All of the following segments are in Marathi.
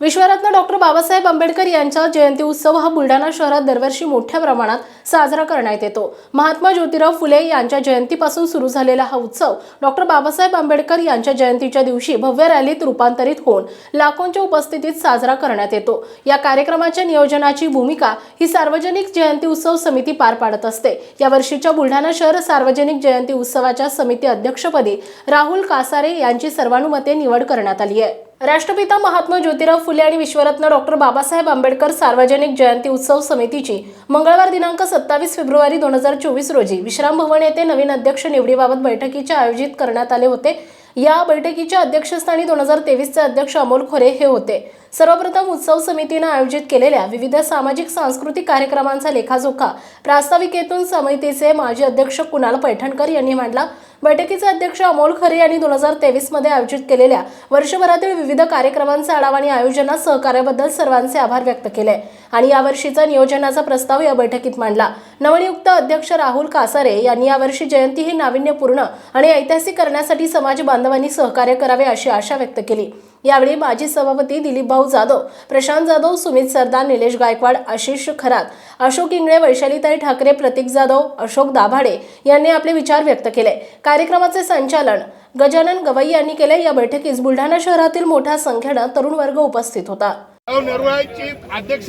विश्वरत्न डॉक्टर बाबासाहेब आंबेडकर यांचा जयंती उत्सव हा बुलढाणा शहरात दरवर्षी मोठ्या प्रमाणात साजरा करण्यात येतो. महात्मा ज्योतिराव फुले यांच्या जयंतीपासून सुरू झालेला हा उत्सव डॉक्टर बाबासाहेब आंबेडकर यांच्या जयंतीच्या दिवशी भव्य रॅलीत रूपांतरित होऊन लाखोंच्या उपस्थितीत साजरा करण्यात येतो. या कार्यक्रमाच्या नियोजनाची भूमिका ही सार्वजनिक जयंती उत्सव समिती पार पाडत असते. या वर्षीच्या बुलढाणा शहर सार्वजनिक जयंती उत्सवाच्या समिती अध्यक्षपदी राहुल कासारे यांची सर्वानुमते निवड करण्यात आली आहे. राष्ट्रपिता महात्मा ज्योतिराव फुले आणि विश्वरत्न डॉक्टर बाबासाहेब आंबेडकर सार्वजनिक जयंती उत्सव समितीची मंगळवार दिनांक सत्तावीस फेब्रुवारी दोन हजार चोवीस रोजी विश्राम भवन येथे नवीन अध्यक्ष निवडीबाबत बैठकीचे आयोजित करण्यात आले होते. या बैठकीच्या अध्यक्षस्थानी दोन हजार तेवीसचे अध्यक्ष अमोल खोरे हे होते. सर्वप्रथम उत्सव समितीनं आयोजित केलेल्या विविध सामाजिक सांस्कृतिक कार्यक्रमांचा लेखाजोखा प्रास्ताविकेतून समितीचे माजी अध्यक्ष कुणाल पैठणकर यांनी मांडला. बैठकीचे अध्यक्ष अमोल खरे यांनी दोन हजार तेवीसमध्ये आयोजित केलेल्या वर्षभरातील विविध कार्यक्रमांचा आढावा आणि आयोजनात सहकार्याबद्दल सर्वांचे आभार व्यक्त केले. आणि यावर्षीचा नियोजनाचा प्रस्ताव या बैठकीत मांडला. नवनियुक्त अध्यक्ष राहुल कासारे यांनी यावर्षी जयंती ही नाविन्यपूर्ण आणि ऐतिहासिक करण्यासाठी समाज बांधवांनी सहकार्य करावे अशी आशा व्यक्त केली. यावेळी माजी सभापती दिलीप भाऊ जाधव प्रशांत जाधव सुमित सरदार निलेश गायकवाड आशिष खरात अशोक इंगळे वैशालीताई ठाकरे प्रतीक जाधव अशोक दाभाडे यांनी आपले विचार व्यक्त केले. कार्यक्रमाचे संचालन गजानन गवई यांनी केले. या बैठकीस बुलढाणा शहरातील मोठ्या संख्येनं तरुण वर्ग उपस्थित होता. नरवाळची अध्यक्ष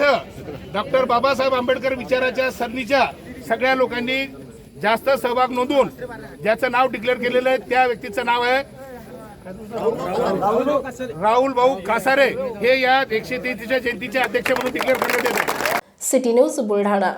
डॉक्टर बाबासाहेब आंबेडकर विचाराच्या सरणीच्या सगळ्या लोकांनी जास्त सहभाग नोंदवून ज्याचं नाव डिक्लेअर केलेलं आहे त्या व्यक्तीचं नाव आहे राहुल भाऊ कासारे. हे या एकशे तेहतीसच्या जयंतीचे अध्यक्ष म्हणून डिक्लेअर करण्यात येत आहे सिटी न्यूज बुलढाणा.